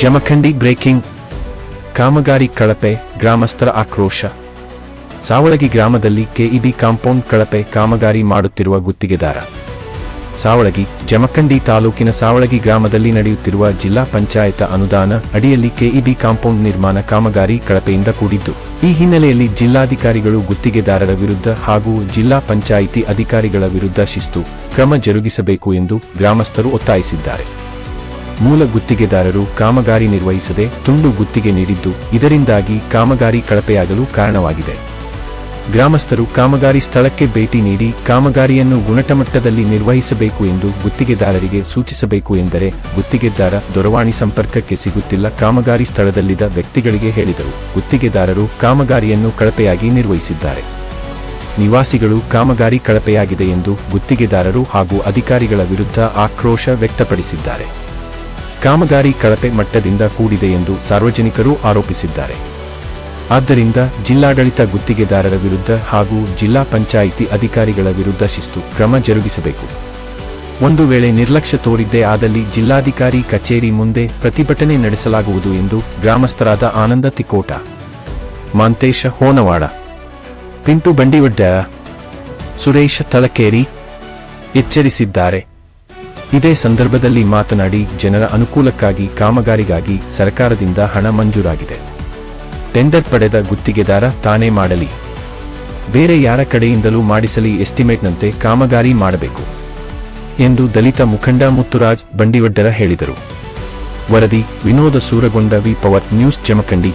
Jamkhandi breaking, ಕಾಮಗಾರಿ ಕಳಪೆ, ಗ್ರಾಮಸ್ಥರ ಆಕ್ರೋಶ. ಸಾವಳಗಿ ಗ್ರಾಮದಲ್ಲಿ ಕೆಇಬಿ ಕಾಂಪೌಂಡ್ ಕಳಪೆ ಕಾಮಗಾರಿ ಮಾಡುತ್ತಿರುವ ಗುತ್ತಿಗೆದಾರ. ಸಾವಳಗಿ, ಜಮಖಂಡಿ ತಾಲೂಕಿನ ಸಾವಳಗಿ ಗ್ರಾಮದಲ್ಲಿ ನಡೆಯುತ್ತಿರುವ ಜಿಲ್ಲಾ ಪಂಚಾಯತ ಅನುದಾನ ಅಡಿಯಲ್ಲಿ ಕೆಇಬಿ ಕಾಂಪೌಂಡ್ ನಿರ್ಮಾಣ ಕಾಮಗಾರಿ ಕಳಪೆಯಿಂದ ಕೂಡಿದ್ದು. ಈ ಹಿನ್ನೆಲೆಯಲ್ಲಿ ಜಿಲ್ಲಾಧಿಕಾರಿಗಳು ಗುತ್ತಿಗೆದಾರರ ವಿರುದ್ಧ ಹಾಗೂ ಜಿಲ್ಲಾ ಪಂಚಾಯಿತಿ ಅಧಿಕಾರಿಗಳ ವಿರುದ್ಧ ಶಿಸ್ತು, ಕ್ರಮ ಜರುಗಿಸಬೇಕು ಎಂದು ಗ್ರಾಮಸ್ಥರು ಒತ್ತಾಯಿಸಿದ್ದಾರೆ. ಮೂಲ ಗುತ್ತಿಗೆದಾರರು ಕಾಮಗಾರಿ ನಿರ್ವಹಿಸದೆ ತುಂಡು ಗುತ್ತಿಗೆ ನೀಡಿದ್ದು ಇದರಿಂದಾಗಿ ಕಾಮಗಾರಿ ಕಳಪೆಯಾಗಲು ಕಾರಣವಾಗಿದೆ. ಗ್ರಾಮಸ್ಥರು ಕಾಮಗಾರಿ ಸ್ಥಳಕ್ಕೆ ಭೇಟಿ ನೀಡಿ ಕಾಮಗಾರಿಯನ್ನು ಗುಣಮಟ್ಟದಲ್ಲಿ ನಿರ್ವಹಿಸಬೇಕು ಎಂದು ಗುತ್ತಿಗೆದಾರರಿಗೆ ಸೂಚಿಸಬೇಕು ಎಂದರೆ ಗುತ್ತಿಗೆದಾರ ದೂರವಾಣಿ ಸಂಪರ್ಕಕ್ಕೆ ಸಿಗುತ್ತಿಲ್ಲ ಕಾಮಗಾರಿ ಸ್ಥಳದಲ್ಲಿದ್ದ ವ್ಯಕ್ತಿಗಳಿಗೆ ಹೇಳಿದರು. ಗುತ್ತಿಗೆದಾರರು ಕಾಮಗಾರಿಯನ್ನು ಕಳಪೆಯಾಗಿ ನಿರ್ವಹಿಸಿದ್ದಾರೆ. ನಿವಾಸಿಗಳು ಕಾಮಗಾರಿ ಕಳಪೆಯಾಗಿದೆ ಎಂದು ಗುತ್ತಿಗೆದಾರರು ಹಾಗೂ ಅಧಿಕಾರಿಗಳ ವಿರುದ್ಧ ಆಕ್ರೋಶ ವ್ಯಕ್ತಪಡಿಸಿದ್ದಾರೆ. ಕಾಮಗಾರಿ ಕಳಪೆ ಮಟ್ಟದಿಂದ ಕೂಡಿದೆ ಎಂದು ಸಾರ್ವಜನಿಕರು ಆರೋಪಿಸಿದ್ದಾರೆ. ಆದ್ದರಿಂದ ಜಿಲ್ಲಾಡಳಿತ ಗುತ್ತಿಗೆದಾರರ ವಿರುದ್ಧ ಹಾಗೂ ಜಿಲ್ಲಾ ಪಂಚಾಯಿತಿ ಅಧಿಕಾರಿಗಳ ವಿರುದ್ಧ ಶಿಸ್ತು ಕ್ರಮ ಜರುಗಿಸಬೇಕು. ಒಂದು ವೇಳೆ ನಿರ್ಲಕ್ಷ್ಯ ತೋರಿದ್ದೇ ಆದಲ್ಲಿ ಜಿಲ್ಲಾಧಿಕಾರಿ ಕಚೇರಿ ಮುಂದೆ ಪ್ರತಿಭಟನೆ ನಡೆಸಲಾಗುವುದು ಎಂದು ಗ್ರಾಮಸ್ಥರಾದ ಆನಂದ ತಿಕೋಟ, ಮಾಂತೇಶ ಹೋನವಾಡ, ಪಿಂಟು ಬಂಡಿವಡ್ಡ, ಸುರೇಶ ತಲಕೇರಿ ಎಚ್ಚರಿಸಿದ್ದಾರೆ. ಇದೇ ಸಂದರ್ಭದಲ್ಲಿ ಮಾತನಾಡಿ, ಜನರ ಅನುಕೂಲಕ್ಕಾಗಿ, ಕಾಮಗಾರಿಗಾಗಿ ಸರ್ಕಾರದಿಂದ ಹಣ ಮಂಜೂರಾಗಿದೆ. ಟೆಂಡರ್ ಪಡೆದ ಗುತ್ತಿಗೆದಾರ ತಾನೇ ಮಾಡಲಿ. ಬೇರೆ ಯಾರ ಕಡೆಯಿಂದಲೂ ಮಾಡಿಸಲಿ ಎಸ್ಟಿಮೇಟ್ನಂತೆ ಕಾಮಗಾರಿ ಮಾಡಬೇಕು ಎಂದು ದಲಿತ ಮುಖಂಡ ಮುತ್ತುರಾಜ್ ಬಂಡಿವಡ್ಡರ ಹೇಳಿದರು. ವರದಿ, Vinod Suragond V power news, Jamkhandi.